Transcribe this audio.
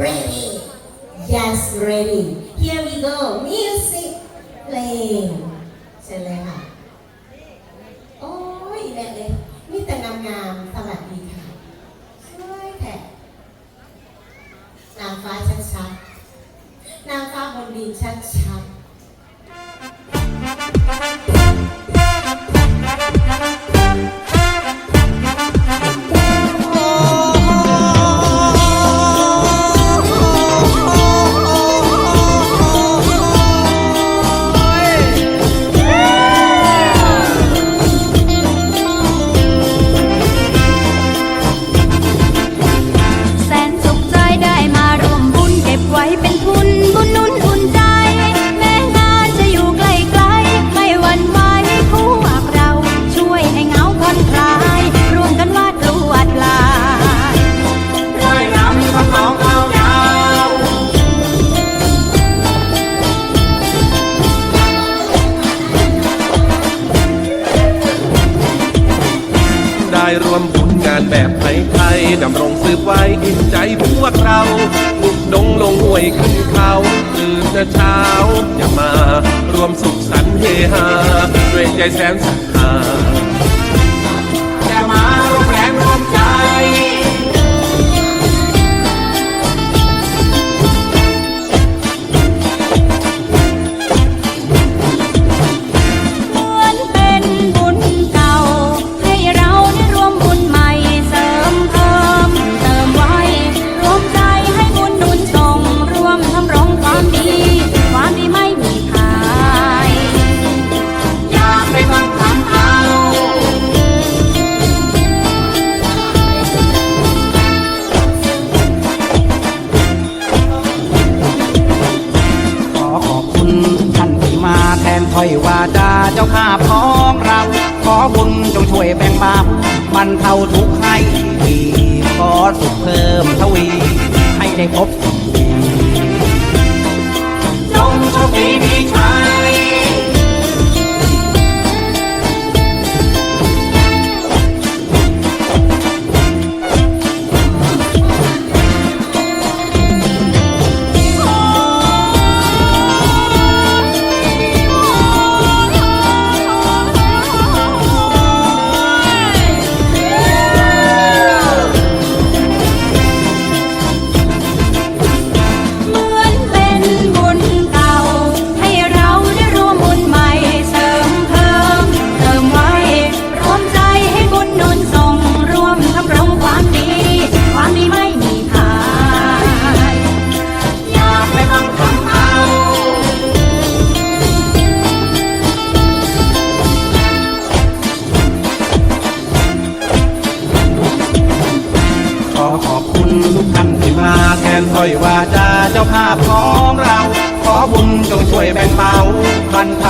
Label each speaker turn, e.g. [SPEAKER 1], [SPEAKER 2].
[SPEAKER 1] ready yes ready here we go music playing. เชิญเลยค่ะ โอ้ยแม่เลยมีแต่งามๆสวัสดีค่ะสวยแท้นางฟ้าชัดๆนางฟ้าบนดินชัดๆา
[SPEAKER 2] ยรวม
[SPEAKER 3] บุญงานแบบไทยๆดำรงสืบไว้อิ่มใจพวกเราลุกดงลงห้วยขึ้นเขาตื่นแต่เช้าอย่ามารวมสุขสันต์เฮฮาด้วยใจแสนศรัทธา
[SPEAKER 4] ถ้อยวาจาเจ้าข้าพ้องเรา ขอบุญจงช่วยแบ่งบาบรรเทาทุกข์ให้ดีขอสุขเพิ่มทวี ให้ได้พบ
[SPEAKER 2] ข
[SPEAKER 5] อ
[SPEAKER 4] ขอบคุณทุกท่านที่มาแทนถ้อยวาจาเจ้าภาพของเรา ขอบุญจงช่วยแบ่งเบาบรรเทา